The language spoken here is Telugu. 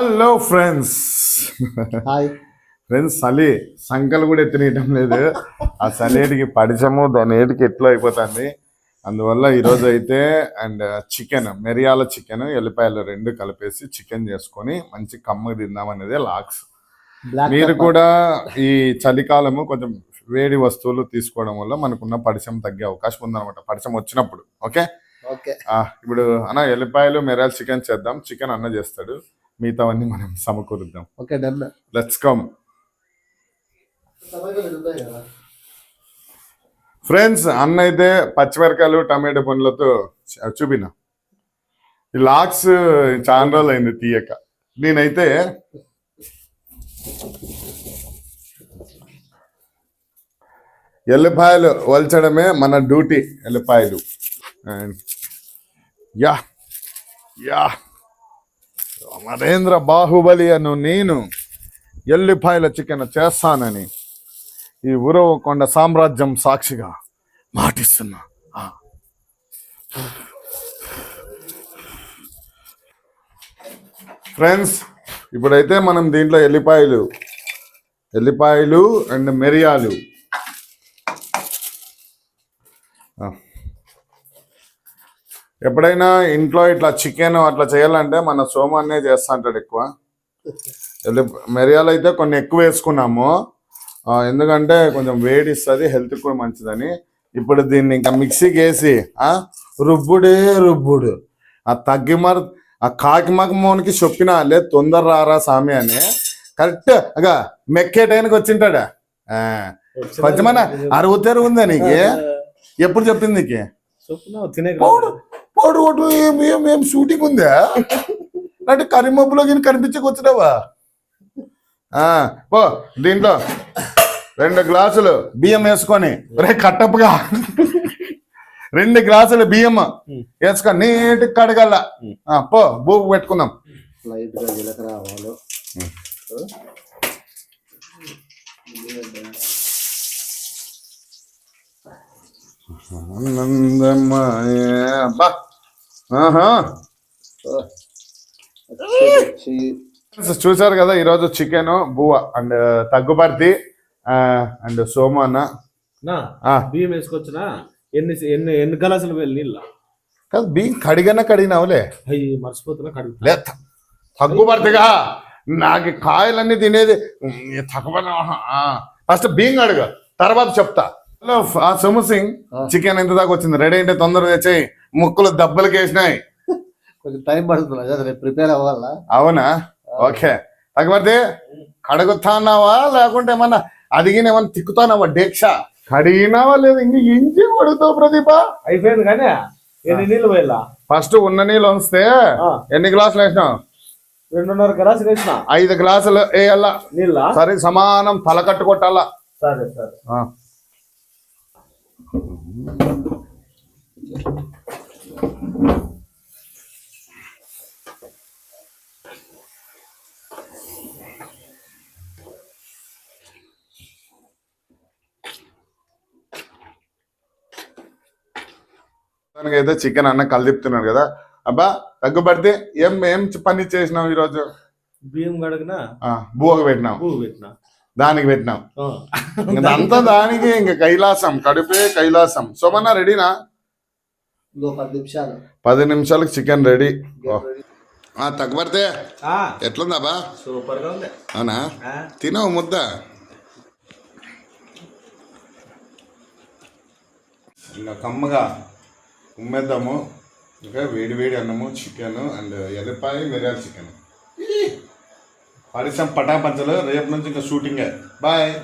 హలో ఫ్రెండ్స్ హాయ్ ఫ్రెండ్స్ చలి. సంకలు కూడా ఎత్తినీయటం లేదు. ఆ చలేటికి పడిచము దాని ఏటికి ఎట్లా అయిపోతుంది? అందువల్ల ఈరోజు అయితే అండ్ చికెన్ మిరియాల చికెన్ ఎల్లిపాయలు రెండు కలిపేసి చికెన్ చేసుకొని మంచి కమ్మగా తిందామనేదే లాక్స్ మీరు కూడా ఈ చలికాలము కొంచెం వేడి వస్తువులు తీసుకోవడం వల్ల మనకున్న పడిశం తగ్గే అవకాశం ఉందన్నమాట. పడిశం వచ్చినప్పుడు ఓకే? ఇప్పుడు అన్న ఎల్లిపాయలు మిరియాల చికెన్ చేద్దాం. చికెన్ అన్న చేస్తాడు. మిగతావన్నీ మనం సమకూరుద్దాం. Okay done let's come friends అన్న అయితే పచ్చిమిరకాయలు టమాటో పండ్లతో చూపిన. ఈ లాక్స్ చాలా రోజులు అయింది తీయక. నేనైతే ఎల్లిపాయలు వల్చడమే మన డ్యూటీ ఎల్లిపాయలు. Yeah yeah. నరేంద్ర బాహుబలి అను నేను ఎల్లిపాయల చికెన్ చేస్తానని ఈ ఉరవకొండ సామ్రాజ్యం సాక్షిగా మాటిస్తున్నా. ఫ్రెండ్స్ ఇప్పుడైతే మనం దీంట్లో ఎల్లిపాయలు ఎల్లిపాయలు అండ్ మిరియాలు. ఎప్పుడైనా ఇంట్లో ఇట్లా చికెన్ అట్లా చేయాలంటే మన సోమాన్నే చేస్తా అంటాడు ఎక్కువ. మిరియాలు అయితే కొన్ని ఎక్కువ వేసుకున్నాము. ఎందుకంటే కొంచెం వేడి ఇస్తుంది హెల్త్ కూడా మంచిదని. ఇప్పుడు దీన్ని ఇంకా మిక్సీకి వేసి ఆ, రుబ్బుడే రుబ్బుడు. ఆ తగ్గి మర ఆ కాకి మోనికి చెప్పిన లే తొందర రారా సామి అని. కరెక్ట్. అగా మెక్కే టైంకి వచ్చింటాడా? ఆ, కొంచెమన్నా అరుగు తెరుగు ఉందా నీకు? ఎప్పుడు చెప్పింది నీకు? తినే పాడు కొట్టు ఏం ఏం ఏం షూటింగ్ ఉందా? అంటే కరిమబ్బులో గిని కనిపించకొచ్చినావా ఆ, పో దీంట్లో రెండు గ్లాసులు బియ్యం వేసుకొని రే కట్టప్పగా. రెండు గ్లాసులు బియ్యం వేసుకొని నీటి కడగల. ఆ, పో బూపు పెట్టుకుందాం. ఆనందమాయ బా అబ్బా. చూసారు కదా ఈరోజు చికెన్ బువ్వ అండ్ తగ్గుపర్తి అండ్ సోమన్న నా ఆ, బియ్యం వేసుకొచ్చినా ఎన్ని ఎన్ని ఎన్ని గలాసులు వెళ్ళి నీళ్ళ? కాదు బియ్యం కడిగన కడిగినావులే. అయ్యి మర్చిపోతున్నా కడుగు లే తగ్గుపర్తిగా నాకు కాయలన్నీ తినేది తక్కువ ఫస్ట్ బియ్యం కడుగు తర్వాత చెప్తా. హలో ఆ సోము సింగ్ చికెన్ ఎంత దాకా వచ్చింది? రెడీ అంటే తొందరగా తెచ్చాయి. ముక్కలు దెబ్బలకి వేసినాయి కొంచెం టైం పడుతుంది కదా రేపు ప్రిపేర్ అవ్వాలా? అవునా? ఓకే. తగ్గబడితే కడుగుతానావా లేకుంటే ఏమన్నా అడిగిన ఏమన్నా తిక్కుతానావా డేక్ష. కడిగినావా లేదు ఇంక ఇంచి అడుగుతావు ప్రదీప. అయిపోయింది కానీ ఎన్ని నీళ్ళు పోయిలా? ఫస్ట్ ఉన్న నీళ్ళు ఆ. ఎన్ని గ్లాసులు వేసినావు? రెండున్నర గలాసులు వేసిన? ఐదు గ్లాసులు వేయాలా. నీళ్ళ? సరే సమానం తల కట్టు కొట్టాలా సరే. సరే అయితే చికెన్ అన్న కలిపుతున్నాడు కదా. అబ్బా తగ్గుపడితే ఏం ఏం పని చేసినావు ఈరోజు? బియ్యం కడిగినా పెట్టినావు. పువ్వు పెట్టిన. దానికి పెట్టినావు. అంతా దానికి ఇంక కైలాసం కడుపే కైలాసం. సోమన్న రెడీనా? పది నిమిషాలు. పది నిమిషాలకు చికెన్ రెడీ. తగ్గబడితే ఆ, ఎట్లుందా బా సూపర్గా ఉంది. అవునా? తినవు ముద్ద. ఇంకా కమ్మగా. ఉమ్మేద్దాము. ఇంకా వేడి వేడి అన్నము చికెన్ అండ్ ఎల్లిపాయ మిరియాల చికెన్. పరిశ్రమ పటాపంచలు. రేపు నుంచి ఇంకా షూటింగే. బాయ్!